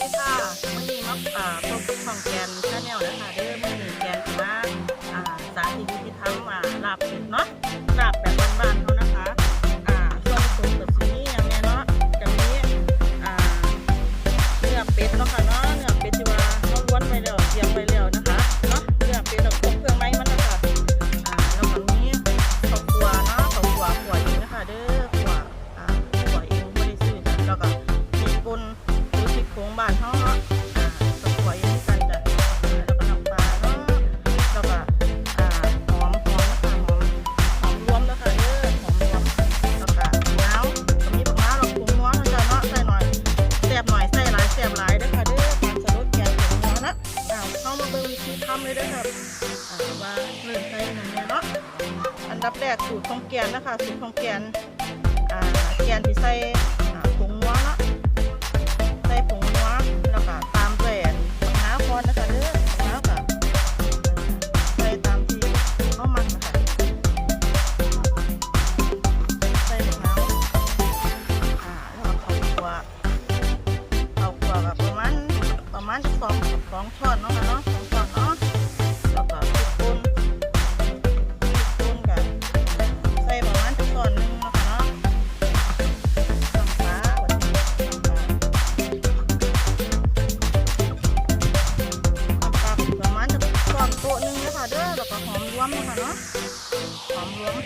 ดีค่ะวันนี้มาอ่าพบกับของแกนชาแนลนะคะ ดับแรกสูตรของแกนนะคะสูตรของแกนอ่าแกนที่ใส่ผงนัวเนาะใส่ผงนัวแล้วก็ตามด้วยอันมะนาวก่อนนะคะเด้อมะนาวก็ใส่ตามที่เขามักนะคะใส่มะนาวอ่าแล้วก็ข้าวคั่วข้าขัวกับประมาณประมาณสองสองช้อนเนาะค่ะเนาะ โต๊ะหนึงนะคะเด้อแล้วก็หอมรวมนะคะเนาะหอมรวม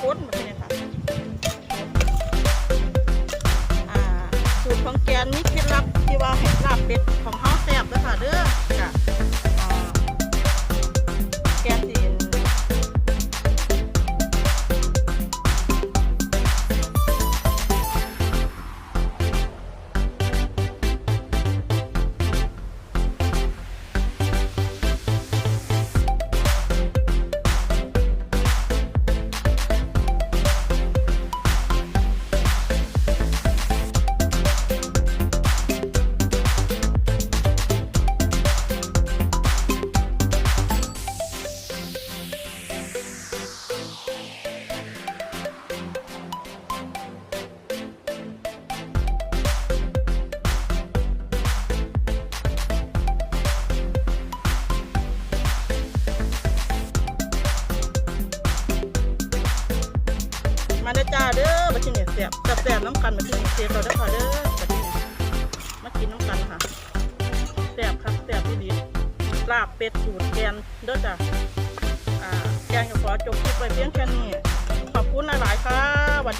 ข้นแบบนี้ค่ะอ่าสูตรของแกนนี่เคล็ดลับที่ว่าให้ลาบเป็ดของเฮาแซ่บเลยค่ะเด้อ มาเด้อจ้าเด้อบัดทีนี้เสียบแซ่บน้ำกันบัดทีนี้เสียบเราได้อค่ะเด้อบัดทีนี้มากินน้ำกันค่ะแซ่บครับแซ่บที่ดีลาบเป็ดสูตรแกนเด้อจ้าอ่าแกนก็ขอจบคลิปไว้เพียงแค่นี้ขอบคุณหลายๆค่ะสวัสดี